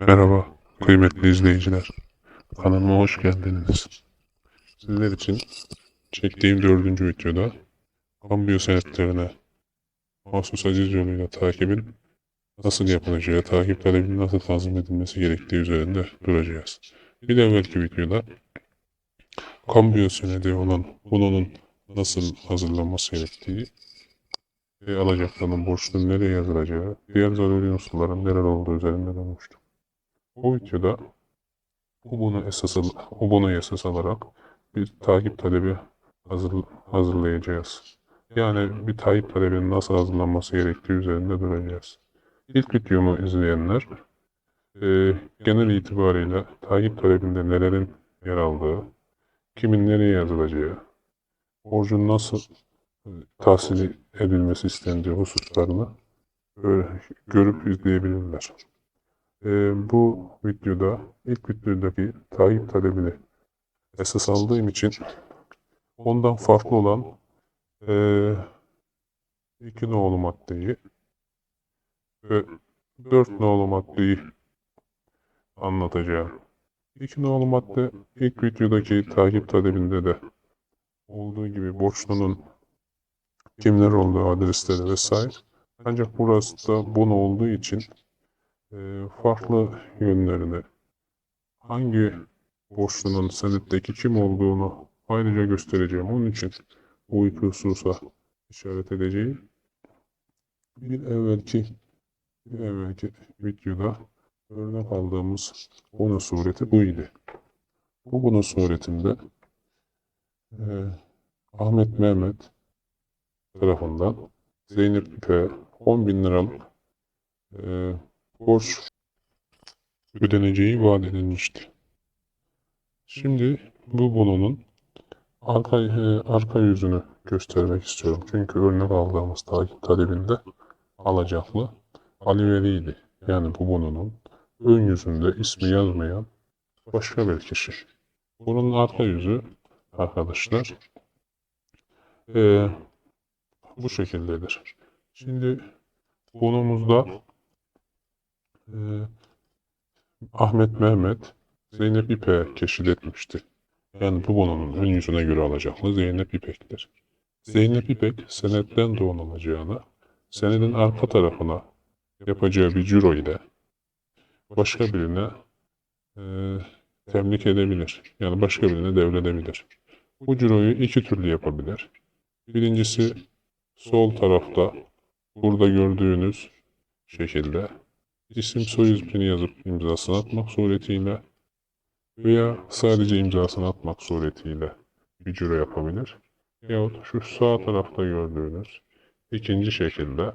Merhaba kıymetli izleyiciler. Kanalıma hoş geldiniz. Sizler için çektiğim dördüncü videoda kambiyo senetlerine mahsus aciz yoluyla takibin nasıl yapılacağı, takip talebinin nasıl tanzim edilmesi gerektiği üzerinde duracağız. Bir de evvelki videoda kambiyo senedi olan bunun nasıl hazırlanması gerektiği ve alacakların borçların nereye yazılacağı, diğer zaruri unsurların neler olduğu üzerinde durmuştuk. Bu videoda Ubuntu esas, al- Ubuntu esas alarak bir takip talebi hazır, hazırlayacağız. Yani bir takip talebinin nasıl hazırlanması gerektiği üzerinde duracağız. İlk videomu izleyenler e, genel itibariyle takip talebinde nelerin yer aldığı, kimin nereye yazılacağı, borcun nasıl e, tahsil edilmesi istendiği hususlarını e, görüp izleyebilirler. Ee, bu videoda ilk videodaki takip talebini esas aldığım için ondan farklı olan eee iki nolu maddeyi ve dört nolu maddeyi anlatacağım. İki nolu madde ilk videodaki takip talebinde de olduğu gibi borçlunun kimler olduğu adresleri vesaire. Ancak burası da bunu olduğu için e, farklı yönlerini, hangi borçlunun senetteki kim olduğunu ayrıca göstereceğim. Onun için bu iki hususa işaret edeceğim. Bir evvelki bir evvelki videoda örnek aldığımız bunu sureti buydu. Bu bunu suretinde e, Ahmet Mehmet tarafından Zeynep İpek'e 10 bin liralık e, borç ödeneceği vaat edilmişti. Şimdi bu bononun arka, e, arka yüzünü göstermek istiyorum. Çünkü örnek aldığımız takip talebinde alacaklı Ali Veli'ydi. Yani bu bononun ön yüzünde ismi yazmayan başka bir kişi. Bunun arka yüzü arkadaşlar e, bu şekildedir. Şimdi bonumuzda e, Ahmet Mehmet Zeynep İpek'e keşif etmişti. Yani bu bononun ön yüzüne göre alacaklı Zeynep İpek'tir. Zeynep İpek senetten doğan senedin arka tarafına yapacağı bir ciro ile başka birine e, temlik edebilir. Yani başka birine devredebilir. Bu ciroyu iki türlü yapabilir. Birincisi sol tarafta burada gördüğünüz şekilde isim soy ismini yazıp imzasını atmak suretiyle veya sadece imzasını atmak suretiyle bir ciro yapabilir. Yahut şu sağ tarafta gördüğünüz ikinci şekilde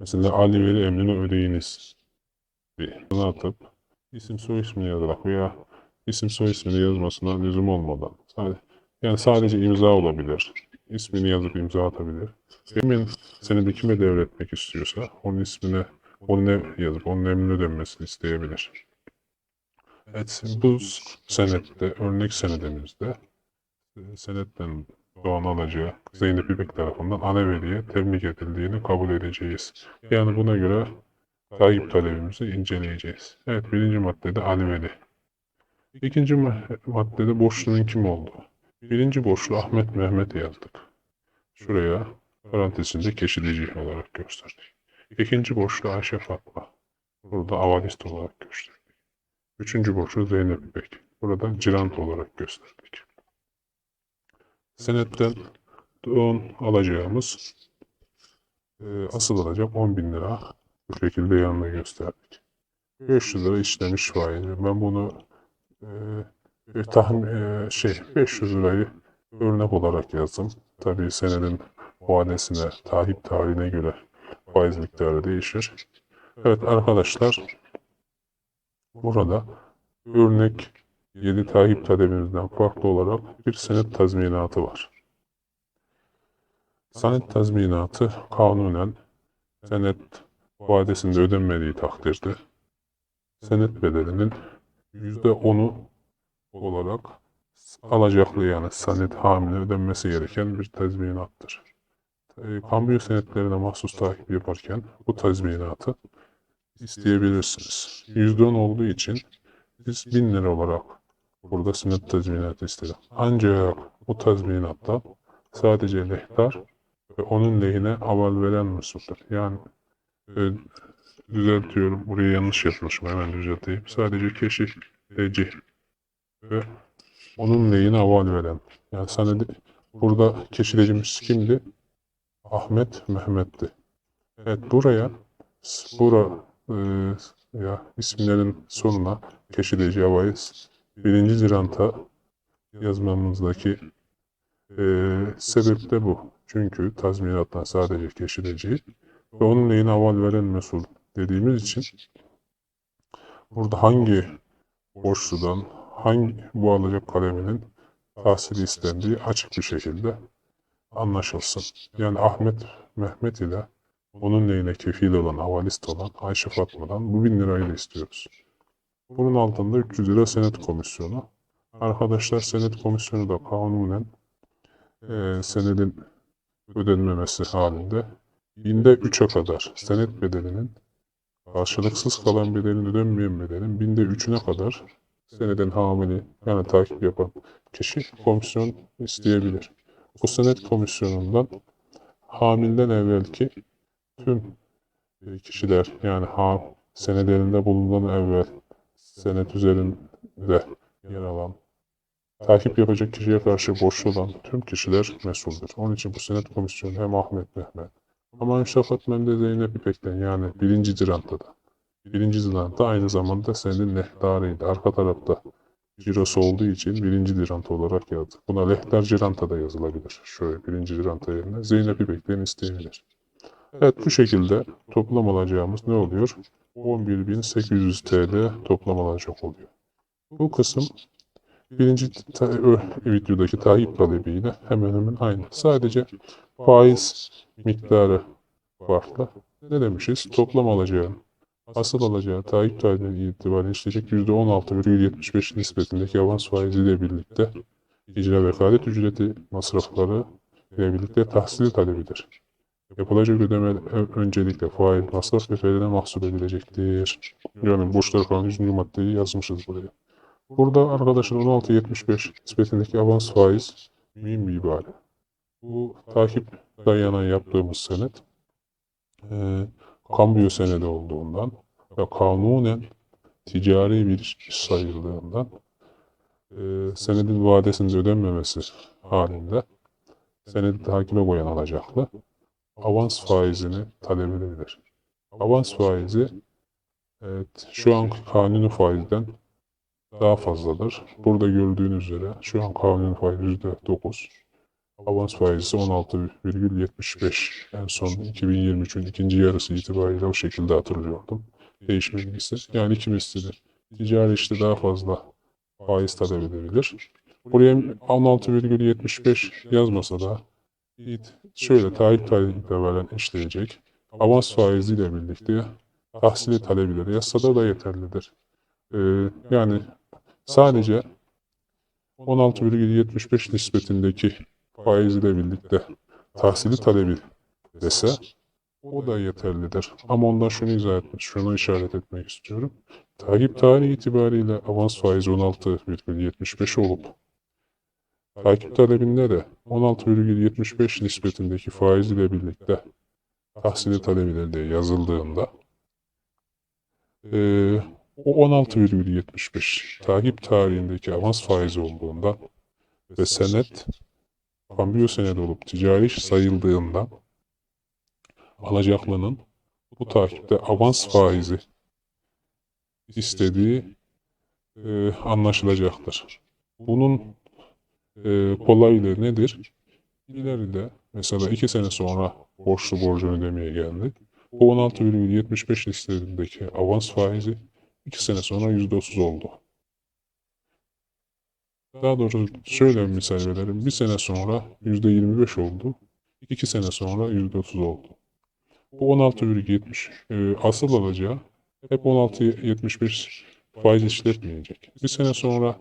mesela Ali Veli emrini ödeyiniz bir atıp isim soy ismini yazarak veya isim soy ismini yazmasına lüzum olmadan yani sadece imza olabilir. İsmini yazıp imza atabilir. Kimin seni de kime devretmek istiyorsa onun ismine onun ne yazıp onun emrine dönmesini isteyebilir. Evet, bu senette, örnek senedimizde e, senetten doğan alacağı Zeynep İpek tarafından Aneveli'ye tebrik edildiğini kabul edeceğiz. Yani buna göre takip talebimizi inceleyeceğiz. Evet, birinci maddede Aneveli. İkinci ma- maddede borçlunun kim olduğu. Birinci borçlu Ahmet Mehmet yazdık. Şuraya parantezinde keşidici olarak gösterdik. İkinci borçlu Ayşe Fatma. Burada avalist olarak gösterdik. Üçüncü borçlu Zeynep İpek. Burada cirant olarak gösterdik. Senetten don alacağımız e, asıl alacak 10 bin lira. Bu şekilde yanına gösterdik. 500 lira işlemiş faizi. Ben bunu e, bir tahmin e, şey 500 lirayı örnek olarak yazdım. Tabii senedin vadesine, takip tarihine göre faiz miktarı değişir. Evet arkadaşlar burada örnek 7 takip talebimizden farklı olarak bir senet tazminatı var. Senet tazminatı kanunen senet vadesinde ödenmediği takdirde senet bedelinin %10'u olarak alacaklı yani senet hamile ödenmesi gereken bir tazminattır. E, kambiyo senetlerine mahsus takip yaparken bu tazminatı isteyebilirsiniz. %10 olduğu için biz 1000 lira olarak burada sünnet tazminatı istedim. Ancak bu tazminatta sadece lehtar ve onun lehine aval veren mesuldur. Yani e, düzeltiyorum. Buraya yanlış yazmışım. Hemen düzelteyim. Sadece keşifleci ve onun lehine aval veren. Yani sana de- burada keşiflecimiz kimdi? Ahmet Mehmet'ti. Evet buraya bura e, ya isimlerin sonuna keşifleci havayız. Birinci ziranta yazmamızdaki e, sebep de bu. Çünkü tazminattan sadece keşifleci ve onun lehine aval veren mesul dediğimiz için burada hangi borçludan hangi bu alacak kaleminin tahsili istendiği açık bir şekilde anlaşılsın. Yani Ahmet Mehmet ile onun lehine kefil olan, havalist olan Ayşe Fatma'dan bu bin lirayı istiyoruz. Bunun altında 300 lira senet komisyonu. Arkadaşlar senet komisyonu da kanunen e, senedin ödenmemesi halinde binde 3'e kadar senet bedelinin karşılıksız kalan bedelin ödenmeyen bedelin binde 3'üne kadar senedin hamili yani takip yapan kişi komisyon isteyebilir. Bu senet komisyonundan hamilden evvelki tüm e, kişiler yani ha senedlerinde bulunan evvel senet üzerinde yer alan takip yapacak kişiye karşı borçlu olan tüm kişiler mesuldür. Onun için bu senet komisyonu hem Ahmet Mehmet ama Şafat Mende Zeynep İpek'ten yani birinci Dirant'ta birinci Dirant'ta aynı zamanda senedin lehtarıydı. Arka tarafta cirosu olduğu için birinci Dirant olarak yazdık. Buna lehtar Cirant'a da yazılabilir. Şöyle birinci Dirant'a yerine Zeynep İpek'ten isteyebilir. Evet bu şekilde toplam alacağımız ne oluyor? 11.800 TL toplam alacak oluyor. Bu kısım birinci ta- videodaki taahhüt talebiyle hemen hemen aynı. Sadece faiz miktarı farklı. Ne demişiz? Toplam alacağın asıl alacağı taahhüt talebi itibariyle işleyecek %16,75 nispetindeki avans faiziyle birlikte icra vekalet ücreti masrafları ile birlikte tahsili talebidir. Yapılacak ödeme öncelikle faiz, masraf ve fedene mahsul edilecektir. Yani borçlar falan 100. maddeyi yazmışız buraya. Burada arkadaşlar 16.75 nispetindeki avans faiz mühim bir ibare. Bu takip dayanan yaptığımız senet e, kambiyo senedi olduğundan ve kanunen ticari bir iş sayıldığından e, senedin vadesinin ödenmemesi halinde senedi takibe koyan alacaklı avans faizini talep edebilir. Avans faizi evet, şu an kanuni faizden daha fazladır. Burada gördüğünüz üzere şu an kanuni faiz %9. Avans faizi 16,75. En son 2023'ün ikinci yarısı itibariyle o şekilde hatırlıyordum. Değişmediyse. Yani iki mislidir. Ticari işte daha fazla faiz talep edebilir. Buraya 16,75 yazmasa da şöyle taahhüt talebiyle veren işleyecek. Avans faiziyle birlikte tahsili talebileri yazsa da yeterlidir. Ee, yani sadece 16,75 nispetindeki faiz ile birlikte tahsili talebi dese o da yeterlidir. Ama ondan şunu izah etmek, şunu işaret etmek istiyorum. Takip tarihi itibariyle avans faizi 16,75 olup takip talebinde de 16,75 nispetindeki faiz ile birlikte tahsili talebileri de yazıldığında eee o 16,75 takip tarihindeki avans faizi olduğundan ve senet kambiyo senedi olup ticari iş sayıldığından alacaklının bu takipte avans faizi istediği e, anlaşılacaktır. Bunun e, kolaylığı nedir? İleride mesela iki sene sonra borçlu borcunu ödemeye geldi. Bu 16,75 listesindeki avans faizi iki sene sonra %30 oldu. Daha doğrusu şöyle bir misal verelim. Bir sene sonra %25 oldu. İki sene sonra %30 oldu. Bu 16,70 e, asıl alacağı hep 16,75 faiz işletmeyecek. Bir sene sonra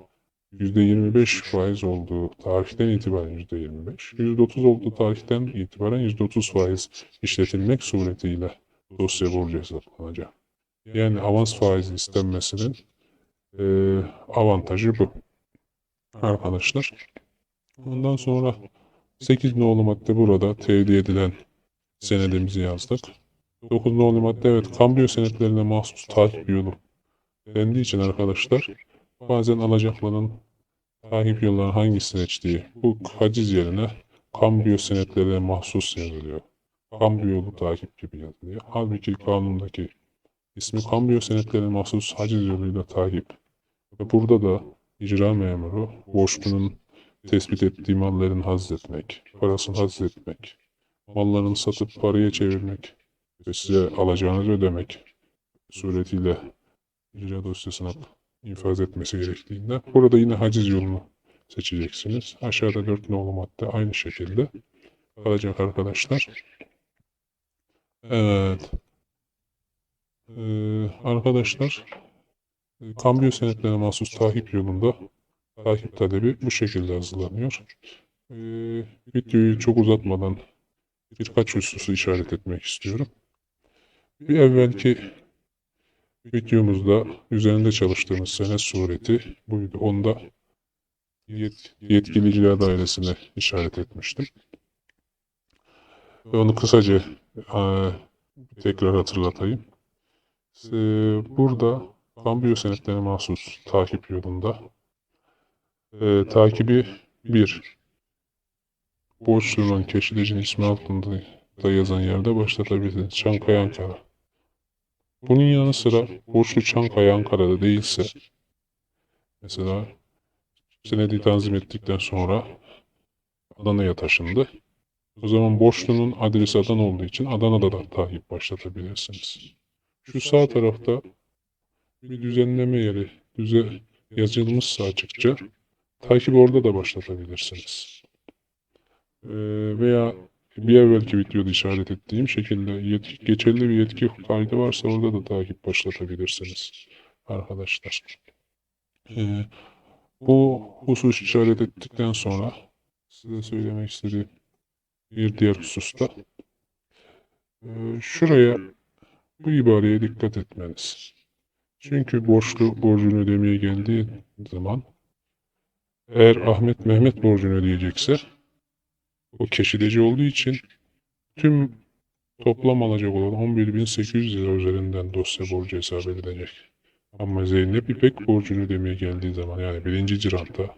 %25 faiz olduğu tarihten itibaren %25, %30 olduğu tarihten itibaren %30 faiz işletilmek suretiyle dosya borcu hesaplanacak. Yani avans faizi istenmesinin e, avantajı bu. Arkadaşlar. Ondan sonra 8 nolu madde burada tevdi edilen senedimizi yazdık. 9 nolu madde evet kambiyo senetlerine mahsus takip yolu dendiği için arkadaşlar bazen alacakların takip yollarının hangisini seçtiği bu haciz yerine kambiyo senetlerine mahsus yazılıyor. Kambiyo yolu takip gibi yazılıyor. Halbuki kanundaki ismi kambiyo senetlerine mahsus haciz yoluyla takip. Ve burada da icra memuru borçlunun tespit ettiği malların hazretmek, parasını hazretmek, mallarını satıp paraya çevirmek ve size alacağınızı ödemek suretiyle icra dosyasına infaz etmesi gerektiğinde burada yine haciz yolunu seçeceksiniz. Aşağıda 4 nolu madde aynı şekilde kalacak arkadaşlar. Evet. Ee, arkadaşlar e, kambiyo senetlerine mahsus takip yolunda takip talebi bu şekilde hazırlanıyor. Ee, videoyu çok uzatmadan birkaç hususu işaret etmek istiyorum. Bir evvelki videomuzda üzerinde çalıştığımız senet sureti buydu. Onda yet yetkiliciler dairesine işaret etmiştim. Ve onu kısaca eee, tekrar hatırlatayım. Ee, burada kambiyo senetlerine mahsus takip yolunda e, takibi bir borçlunun keşidecinin ismi altında da yazan yerde başlatabilirsiniz. Çankaya Ankara. Bunun yanı sıra borçlu Çankaya Ankara'da değilse mesela senedi tanzim ettikten sonra Adana'ya taşındı. O zaman borçlunun adresi Adana olduğu için Adana'da da takip başlatabilirsiniz. Şu sağ tarafta bir düzenleme yeri düze yazılmışsa açıkça takip orada da başlatabilirsiniz. Ee, veya bir evvelki videoda işaret ettiğim şekilde yetki, geçerli bir yetki kaydı varsa orada da takip başlatabilirsiniz arkadaşlar. Ee, bu husus işaret ettikten sonra size söylemek istediğim bir diğer hususta ee, şuraya bu ibareye dikkat etmeniz. Çünkü borçlu borcunu ödemeye geldiği zaman eğer Ahmet Mehmet borcunu ödeyecekse o keşideci olduğu için tüm toplam alacak olan 11.800 lira üzerinden dosya borcu hesap edilecek. Ama Zeynep İpek borcunu ödemeye geldiği zaman yani birinci ciranta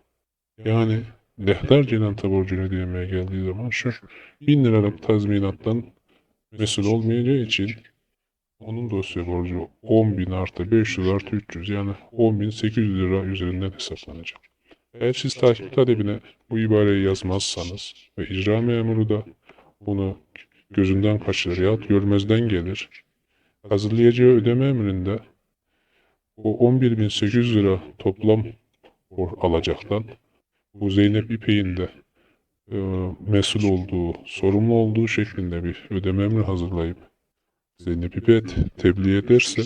yani Dehtar Cenanta borcunu ödemeye geldiği zaman şu 1000 liralık tazminattan mesul olmayacağı için onun dosya borcu 10.000 artı 500 artı 300 yani 10.800 lira üzerinden hesaplanacak. Eğer siz takip talebine bu ibareyi yazmazsanız ve icra memuru da bunu gözünden kaçırır yahut görmezden gelir, hazırlayacağı ödeme emrinde o 11.800 lira toplam alacaktan bu Zeynep İpek'in de e, mesul olduğu, sorumlu olduğu şeklinde bir ödeme emri hazırlayıp Zeynep İpek tebliğ ederse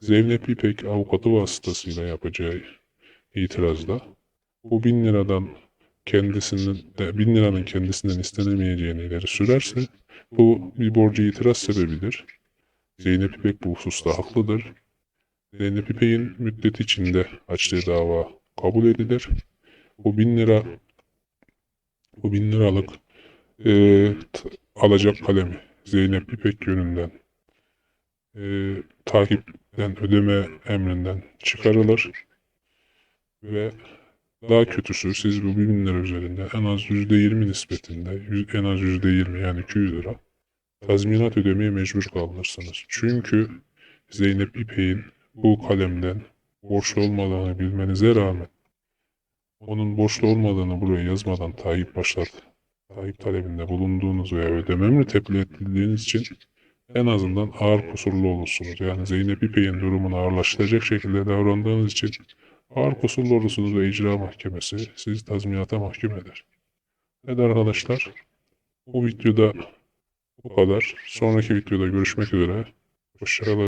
Zeynep İpek avukatı vasıtasıyla yapacağı itirazda bu bin liradan kendisinin de bin liranın kendisinden istenemeyeceğini ileri sürerse bu bir borcu itiraz sebebidir. Zeynep İpek bu hususta haklıdır. Zeynep İpek'in müddet içinde açtığı dava kabul edilir. Bu bin lira bu bin liralık t- alacak kalemi Zeynep İpek yönünden eee, takipten ödeme emrinden çıkarılır ve daha kötüsü siz bu 1000 lira üzerinde en az %20 nispetinde en az %20 yani 200 lira tazminat ödemeye mecbur kalırsınız. Çünkü Zeynep İpek'in bu kalemden borçlu olmadığını bilmenize rağmen onun borçlu olmadığını buraya yazmadan taahhüt başlat, taahhüt talebinde bulunduğunuz veya ödeme emri tebliğ edildiğiniz için en azından ağır kusurlu olursunuz. Yani Zeynep İpek'in durumunu ağırlaştıracak şekilde davrandığınız için ağır kusurlu olursunuz ve icra mahkemesi sizi tazminata mahkum eder. Evet arkadaşlar, bu videoda bu kadar. Sonraki videoda görüşmek üzere. Hoşçakalın.